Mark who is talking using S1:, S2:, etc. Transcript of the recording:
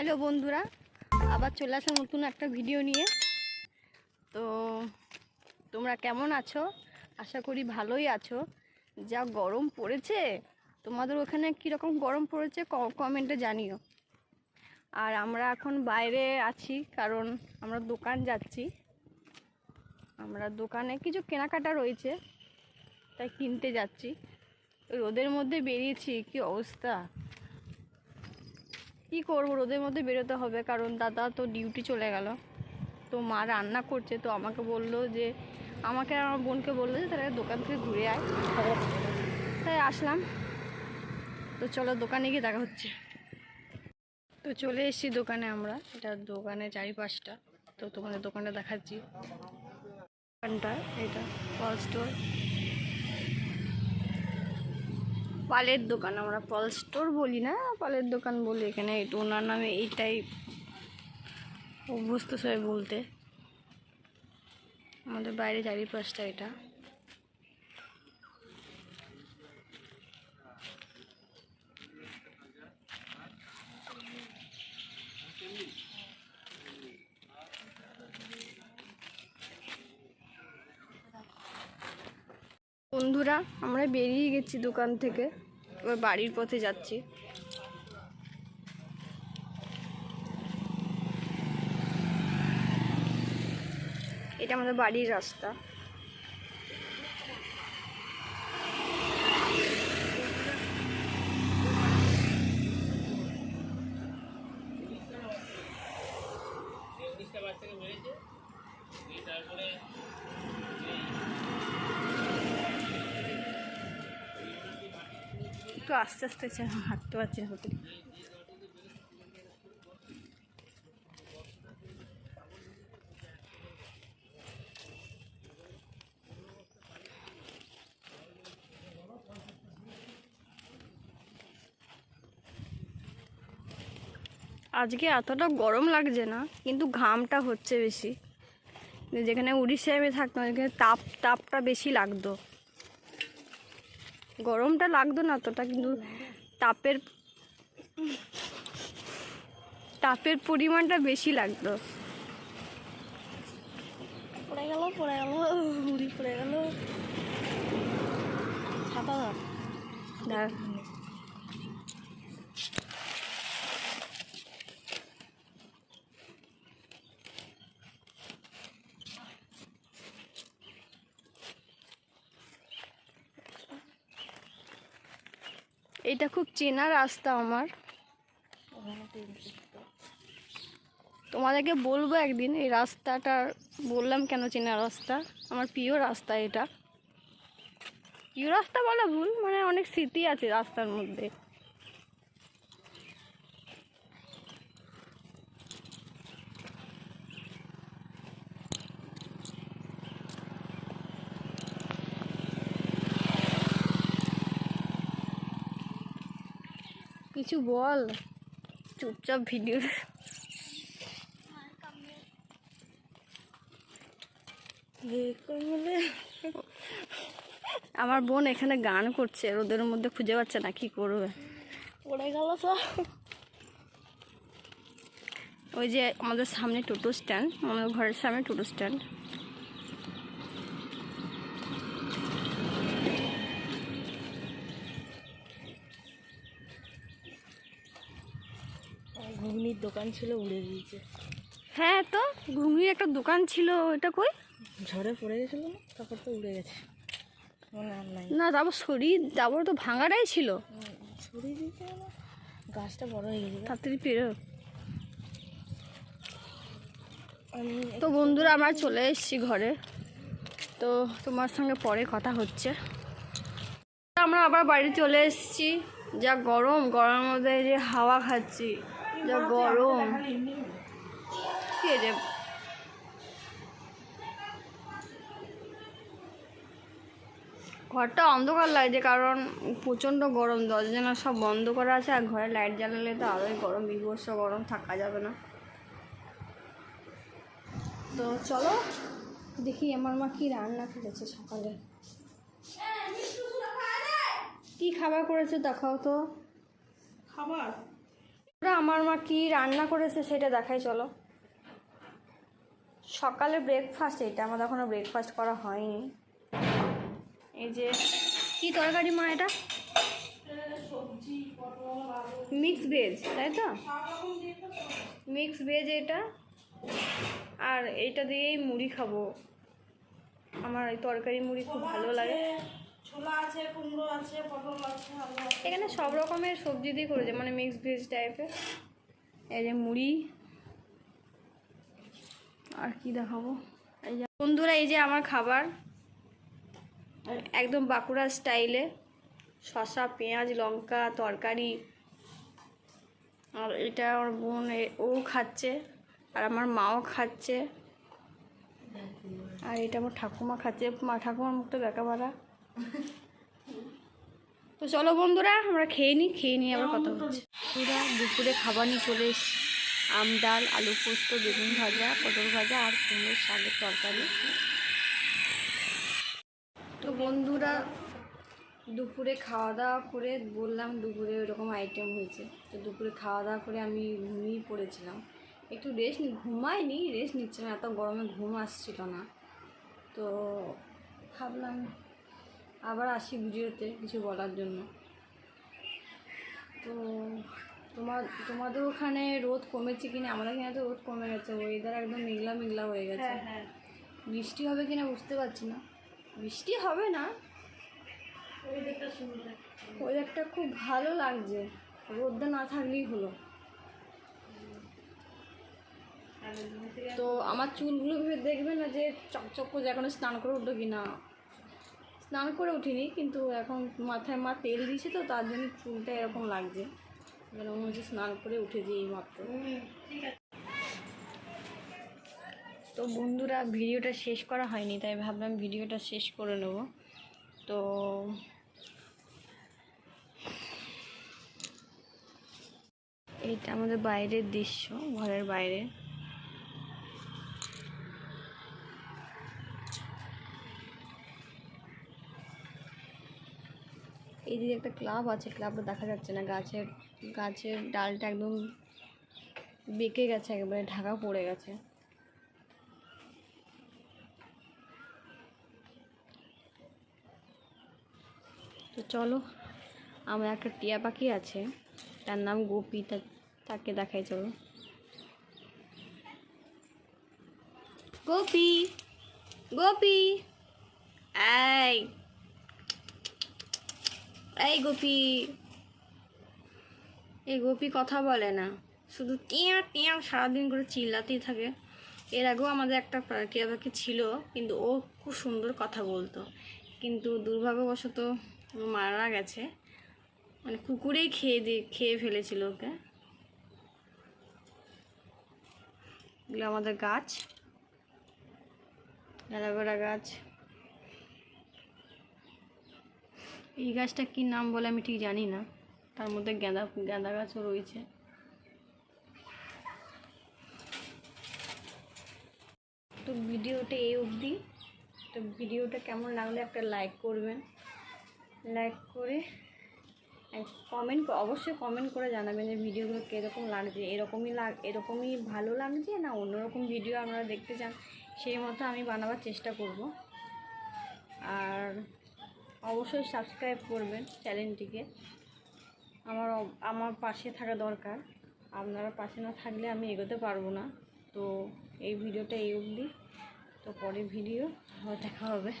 S1: Hello বন্ধুরা, আবার চলে আসলাম নতুন একটা ভিডিও নিয়ে। তো তোমরা কেমন আছো? আশা করি ভালোই আছো। যা গরম পড়েছে, তোমাদের ওখানে কীরকম গরম পড়েছে কমেন্টে জানিও। আর আমরা এখন বাইরে আছি, কারণ আমরা দোকান যাচ্ছি। আমরা দোকানে কিছু কেনাকাটা রয়েছে, তাই কিনতে যাচ্ছি। রোদের মধ্যে বেরিয়েছি, কি অবস্থা? কি করব? রোদের মধ্যে বেরোতে হবে, কারণ দাদা তো ডিউটি চলে গেল। তো মা রান্না করছে, তো আমাকে বলল যে, আমাকে আমার বোনকে বলল যে, তাহলে দোকান থেকে ঘুরে আয়। তাই আসলাম। তো চলো দোকানে গিয়ে দেখা হচ্ছে। তো চলে এসেছি দোকানে আমরা। এটা দোকানে চারিপাশটা। তো তোমাদের দোকানটা দেখাচ্ছি। দোকানটা, এটা ফল স্টোর পালের দোকান, আমরা ফল স্টোর বলি না, পালের দোকান বলি এখানে। ওনার নামে এইটাই অভ্যস্ত সবাই বলতে। আমাদের বাইরে চারিপাশটা এটা। বন্ধুরা আমরা বেরিয়ে গেছি দোকান থেকে। এবার বাড়ির পথে যাচ্ছি। এটা আমাদের বাড়ির রাস্তা। একটু আস্তে আস্তে হাঁটতে পারছি না আজকে এতটা গরম লাগছে না, কিন্তু ঘামটা হচ্ছে বেশি। যেখানে উড়িষ্যায় আমি থাকতাম এখানে তাপ, তাপটা বেশি লাগতো। গরমটা লাগতো না অতটা কিন্তু তাপের তাপের পরিমাণটা বেশি লাগতো।
S2: পড়ে গেল পড়ে গেল মুড়ি পড়ে গেল।
S1: এটা খুব চেনা রাস্তা আমার। তোমাদেরকে বলব একদিন, এই রাস্তাটা বললাম কেন চেনা রাস্তা? আমার প্রিয় রাস্তা এটা। প্রিয় রাস্তা বলা ভুল মানে অনেক স্মৃতি আছে রাস্তার মধ্যে। কিছু বল। চুপচাপ ভিডিও আমার বোন এখানে গান করছে রোদের মধ্যে খুঁজে পাচ্ছে না কি করবে।
S2: পড়ে গেল সব
S1: ওই যে আমাদের সামনে টোটো স্ট্যান্ড আমাদের ঘরের সামনে টোটো স্ট্যান্ড
S2: ঘুগনির দোকান ছিল উড়ে দিয়েছে
S1: হ্যাঁ তো ঘুগনির একটা দোকান ছিল ওটা কই?
S2: ঝড়ে পড়ে গেছিল না? তারপর তো উড়ে গেছে। মনে
S1: না তারপর শরীর তারপর তো ভাঙাটাই ছিল।
S2: ছড়িয়ে দিয়েছে গাছটা বড় হয়ে গেছে।
S1: তাড়াতাড়ি পেরো। তো বন্ধুরা আমরা চলে এসেছি ঘরে। তো তোমার সঙ্গে পরে কথা হচ্ছে। আমরা আবার বাড়ি চলে এসেছি। যা গরম গরমের মধ্যে যে হাওয়া খাচ্ছি। যা গরম। কি ঘরটা অন্ধকার লাগছে কারণ প্রচণ্ড গরম দরজা সব বন্ধ করা আছে আর ঘরে লাইট জ্বালালে তো আরোই গরম বিভৎস গরম থাকা যাবে না। তো চলো দেখি আমার মা কি রান্না করেছে সকালে। কি খাবার করেছে দেখাও তো।
S2: খাবার?
S1: আমার মা কি রান্না করেছে সেটা দেখাই, চলো। সকালে ব্রেকফাস্ট এটা আমাদের এখনও ব্রেকফাস্ট করা হয়নি। এই যে, কি তরকারি মা এটা? মিক্স ভেজ তাই তো? মিক্স ভেজ এটা। আর এইটা দিয়েই মুড়ি খাব। আমার এই তরকারি মুড়ি খুব ভালো লাগে।
S2: ছোলা আছে কুমড়ো আছে পটল আছে আলু আছে
S1: এখানে সব রকমের সবজি দিয়ে করেছে মানে মিক্স ভেজ টাইপের এই যে মুড়ি। আর কি দেখাবো? এই যে বন্ধুরা এই যে আমার খাবার। একদম বাঁকুড়া স্টাইলে শসা পেঁয়াজ লঙ্কা তরকারি। আর এটা আমার বোন ও খাচ্ছে। আর আমার মাও খাচ্ছে। আর এটা আমার ঠাকুমা খাচ্ছে। মা ঠাকুমার মুখটা বেঁকা বাড়া তো চলো বন্ধুরা আমরা খেয়ে নিই খেয়ে নিয়ে আবার কথা হচ্ছে। পুরা দুপুরে খাবার নিয়ে চলে এসছি। আম ডাল আলু পোস্ত বেগুন ভাজা পটল ভাজা আর কুমড়োর শাকের তরকারি। তো বন্ধুরা দুপুরে খাওয়া দাওয়া করে বললাম দুপুরে ওরকম আইটেম হয়েছে। তো দুপুরে খাওয়া দাওয়া করে আমি ঘুমিয়ে পড়েছিলাম। একটু রেস্ট নি ঘুমাইনি রেস্ট নিচ্ছিলাম এত গরমে ঘুম আসছিল না। তো ভাবলাম আবার আসি ভিডিওতে কিছু বলার জন্য। তো তোমার তোমাদের ওখানে রোদ কমেছে কিনা? আমাদের এখানে তো রোদ কমে গেছে ওয়েদার একদম মেঘলা মেঘলা হয়ে গেছে।
S2: হ্যাঁ
S1: বৃষ্টি হবে কিনা বুঝতে পারছি না। বৃষ্টি হবে না। ওয়েদারটা খুব ভালো লাগছে। রোদটা না থাকলেই হলো। তো আমার চুলগুলো ভেবে দেখবে না যে চকচক করে এখনও স্নান করে উঠল কি না স্নান করে উঠিনি, কিন্তু এখন মাথায় মা তেল দিয়েছে তো, তার জন্য চুলটা এরকম লাগছে। যেন মনে হচ্ছে স্নান করে উঠেছি এই মাত্র তো বন্ধুরা, ভিডিওটা শেষ করা হয়নি, তাই ভাবলাম ভিডিওটা শেষ করে নেব। তো এইটা আমাদের বাইরের দৃশ্য, ঘরের বাইরে। এই দিকে একটা ক্লাব আছে ক্লাবটা দেখা যাচ্ছে না, গাছের গাছের ডালটা একদম বেঁকে গেছে, একেবারে ঢাকা পড়ে গেছে। তো চলো, আমার একটা টিয়া পাখি আছে, তার নাম গোপী তাকে দেখাই চলো। গোপী গোপী, এই। এই গোপি। এই গোপী কথা বলে না। শুধু টিয়া টিয়া সারাদিন করে চিল্লাতেই থাকে। এর আগেও আমাদের একটা টিয়া পাখি ছিল, কিন্তু ও খুব সুন্দর কথা বলতো। কিন্তু দুর্ভাগ্যবশত মারা গেছে। মানে কুকুরেই খেয়ে দিয়ে খেয়ে ফেলেছিল ওকে। এগুলো আমাদের গাছ। অ্যালোভেরা গাছ। এই গাছটা কি নাম বলে আমি ঠিক জানি না। তার মধ্যে গাঁদা গাঁদা গাছও রয়েছে। তো ভিডিওটা এই অবধি। তো ভিডিওটা কেমন লাগলে একটা লাইক করবেন। লাইক করে কমেন্ট অবশ্যই কমেন্ট করে জানাবেন যে ভিডিওগুলো কীরকম লাগছে। এরকমই লাগ, এরকমই ভালো লাগছে না অন্যরকম ভিডিও আপনারা দেখতে চান, সেই মতো আমি বানাবার চেষ্টা করব। আর অবশ্যই সাবস্ক্রাইব করবেন চ্যানেলটিকে আমার আমার পাশে থাকা দরকার। আপনারা পাশে না থাকলে আমি এগোতে পারব না। তো এই ভিডিওটা এই অবধি। তো পরে ভিডিও দেখা হবে।